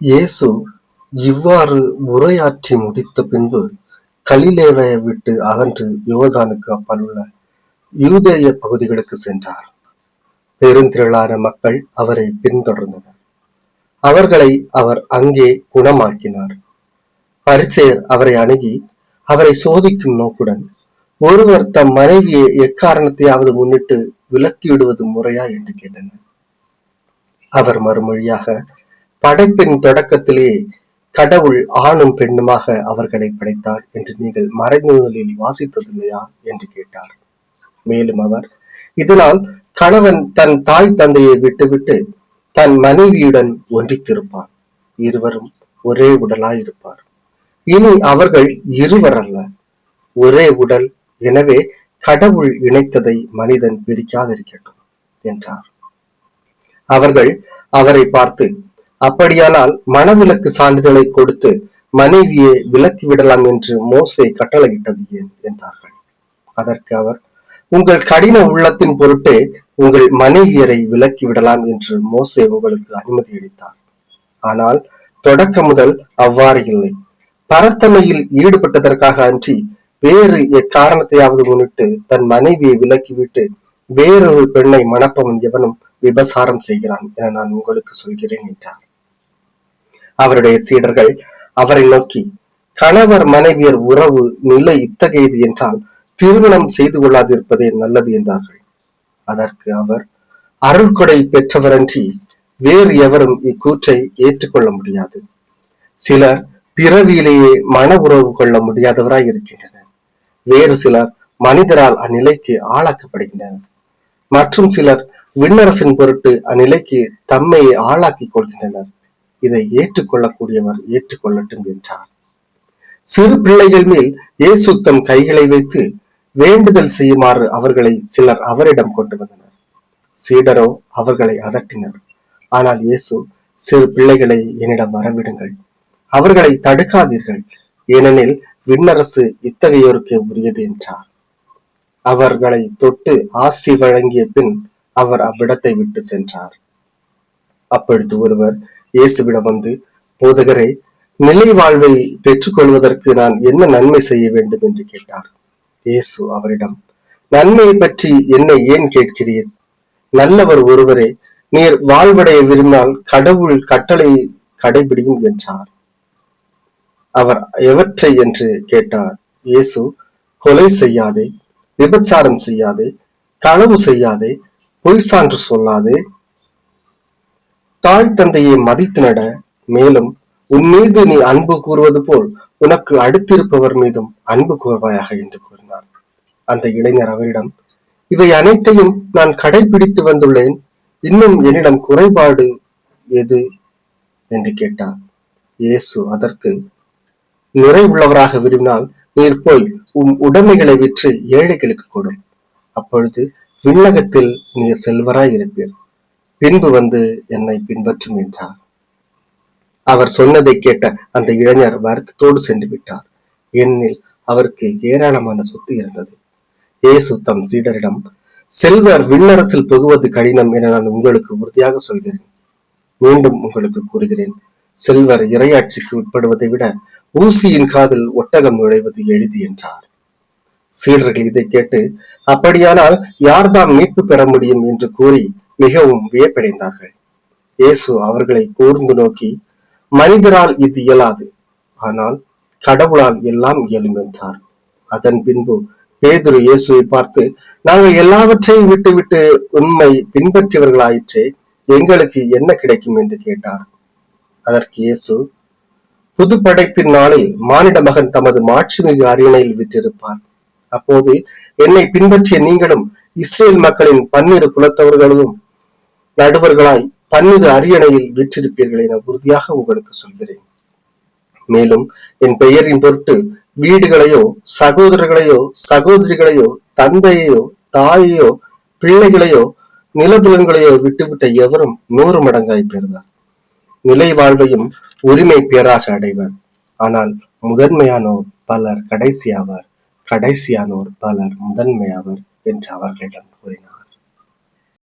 இயேசு இவ்வாறு உரையாற்றி முடித்த பின்பு கலிலேவையை விட்டு அகன்று யோர்தானுக்கு அப்பாலுள்ள யூதேய பகுதிகளுக்கு சென்றார். பெருந்திரளான மக்கள் அவரை பின்தொடர்ந்தனர். அவர்களை அவர் அங்கே குணமாக்கினார். பரிசேர் அவரை அணுகி அவரை சோதிக்கும் நோக்குடன் ஒருவர் தம் மனைவியை எக்காரணத்தையாவது முன்னிட்டு விலக்கிவிடுவது முறையா என்று கேட்டனர். அவர் மறுமொழியாக படைப்பின் தொடக்கத்திலே கடவுள் ஆணும் பெண்ணுமாக அவர்களை படைத்தார் என்று நீங்கள் மறைநூலில் வாசித்ததில்லையா என்று கேட்டார். மேலும் அவர் இதனால் கணவன் தன் தாய் தந்தையை விட்டுவிட்டு தன் மனைவியுடன் ஒன்றித்திருப்பார். இருவரும் ஒரே உடலாயிருப்பார். இனி அவர்கள் இருவர் அல்ல ஒரே உடல். எனவே கடவுள் இணைத்ததை மனிதன் பிரிக்காதிருக்கட்டும் என்றார். அவர்கள் அவரை பார்த்து அப்படியானால் மனவிலக்கு சான்றிதழை கொடுத்து மனைவியை விலக்கி விடலாம் என்று மோசே கட்டளையிட்டது ஏன்? என்றார்கள். அதற்கு அவர் உங்கள் கடின உள்ளத்தின் பொருட்டே உங்கள் மனைவியரை விலக்கி விடலாம் என்று மோசே உங்களுக்கு அனுமதி அளித்தார். ஆனால் தொடக்க முதல் அவ்வாறு இல்லை. பரத்தமையில் ஈடுபட்டதற்காக அன்றி வேறு எக்காரணத்தையாவது முன்னிட்டு தன் மனைவியை விலக்கிவிட்டு வேறொரு பெண்ணை மணப்பவன் எவனும் விபசாரம் செய்கிறான் என நான் உங்களுக்கு சொல்கிறேன் என்றார். அவருடைய சீடர்கள் அவரை நோக்கி கணவர் மனைவியர் உறவு நிலை இத்தகையது என்றால் திருமணம் செய்து கொள்ளாதிருப்பதே நல்லது என்றார்கள். அதற்கு அவர் அருள்கொடை பெற்றவரன்றி வேறு எவரும் இக்கூற்றை ஏற்றுக்கொள்ள முடியாது. சிலர் பிறவியிலேயே மன உறவு கொள்ள முடியாதவராய் இருக்கின்றனர். வேறு சிலர் மனிதரால் அந்நிலைக்கு ஆளாக்கப்படுகின்றனர். மற்றும் சிலர் விண்ணரசின் பொருட்டு அந்நிலைக்கு தம்மையை ஆளாக்கிக் கொள்கின்றனர். இதை ஏற்றுக்கொள்ளக்கூடியவர் ஏற்றுக்கொள்ளட்டும் என்றார். சிறு பிள்ளைகள் மேல் இயேசு தம் கைகளை வைத்து வேண்டுதல் செய்யுமாறு அவர்களை சிலர் அவரிடம் கொண்டு வந்தனர். சீடரோ அவர்களை அதட்டினர். ஆனால் இயேசு சிறு பிள்ளைகளை என்னிடம் வரவிடுங்கள். அவர்களை தடுக்காதீர்கள். ஏனெனில் விண்ணரசு இத்தகையோருக்கு உரியது என்றார். அவர்களை தொட்டு ஆசி வழங்கிய பின் அவர் அவ்விடத்தை விட்டு சென்றார். அப்பொழுது ஒருவர் இயேசுவிடம் வந்து போதகரை நிலை வாழ்வை பெற்றுக்கொள்வதற்கு நான் என்ன நன்மை செய்ய வேண்டும்? என்று கேட்டார். இயேசு அவரிடம் நன்மையை பற்றி என்னை ஏன் கேட்கிறீர்? நல்லவர் ஒருவரே நீர் வாழ்வடைய விரும்பினால் கடவுள் கட்டளை கடைபிடியும் என்றார். அவர் எவற்றை? என்று கேட்டார். இயேசு கொலை செய்யாதே விபச்சாரம் செய்யாதே களவு செய்யாதே பொய் சான்று சொல்லாதே தாய் தந்தையை மதித்து நட மேலும் உன் மீது நீ அன்பு கூறுவது போல் உனக்கு அடுத்திருப்பவர் மீதும் அன்பு கூறுவாயாக என்று கூறினார். அந்த இளைஞர் அவரிடம் இவை அனைத்தையும் நான் கடைபிடித்து வந்துள்ளேன். இன்னும் என்னிடம் குறைபாடு எது? என்று கேட்டார். இயேசு அதற்கு நிறைவுள்ளவராக விரும்பினால் நீர் போய் உம் உடைமைகளை விற்று ஏழைகளுக்கு கொடும் அப்பொழுது விண்ணகத்தில் நீர் செல்வராய் இருப்பீர் பின்பு வந்து என்னை பின்பற்றும் என்றார். அவர் சொன்னதை கேட்ட அந்த இளைஞர் வருத்தத்தோடு சென்று விட்டார். ஏனெனில் அவருக்கு ஏராளமான சொத்து இருந்தது. இயேசு தம் சீடரிடம் செல்வர் விண்ணரசில் புகுவது கடினம் என நான் உங்களுக்கு உறுதியாக சொல்கிறேன். மீண்டும் உங்களுக்கு கூறுகிறேன். செல்வர் இரையாட்சிக்கு உட்படுவதை விட ஊசியின் காதில் ஒட்டகம் நுழைவது எளிது என்றார். சீடர்கள் இதை கேட்டு அப்படியானால் யார்தாம் மீட்பு பெற முடியும்? என்று கூறி மிகவும் வியப்படைந்தார்கள். இயேசு அவர்களை கூர்ந்து நோக்கி மனிதரால் இது இயலாது. ஆனால் கடவுளால் எல்லாம் இயலும் என்றார். அதன் பின்பு பேதுரு இயேசுவை பார்த்து நாங்கள் எல்லாவற்றையும் விட்டுவிட்டு உண்மை பின்பற்றியவர்களாயிற்றே எங்களுக்கு என்ன கிடைக்கும்? என்று கேட்டார். அதற்கு இயேசு புது படைப்பின் நாளில் மானிட மகன் தமது மாட்சிமிகு அரியணையில் விட்டிருப்பார் அப்போது என்னை பின்பற்றிய நீங்களும் இஸ்ரேல் மக்களின் பன்னிரு குலத்தவர்களும் நடுவர்களாய் பன்னிரு அரியணையில் வீற்றிருப்பீர்கள் என உறுதியாக உங்களுக்கு சொல்கிறேன். மேலும் என் பெயரின் பொருட்டு வீடுகளையோ சகோதரர்களையோ சகோதரிகளையோ தந்தையையோ தாயையோ பிள்ளைகளையோ நிலபுலன்களையோ விட்டுவிட்ட எவரும் நூறு மடங்காய் பெறுவார். நிலை வாழ்வையும் உரிமை பேராக அடைவர். ஆனால் முதன்மையானோர் பலர் கடைசியாவார். கடைசியானோர் பலர் முதன்மையாவர் என்று அவர்களிடம்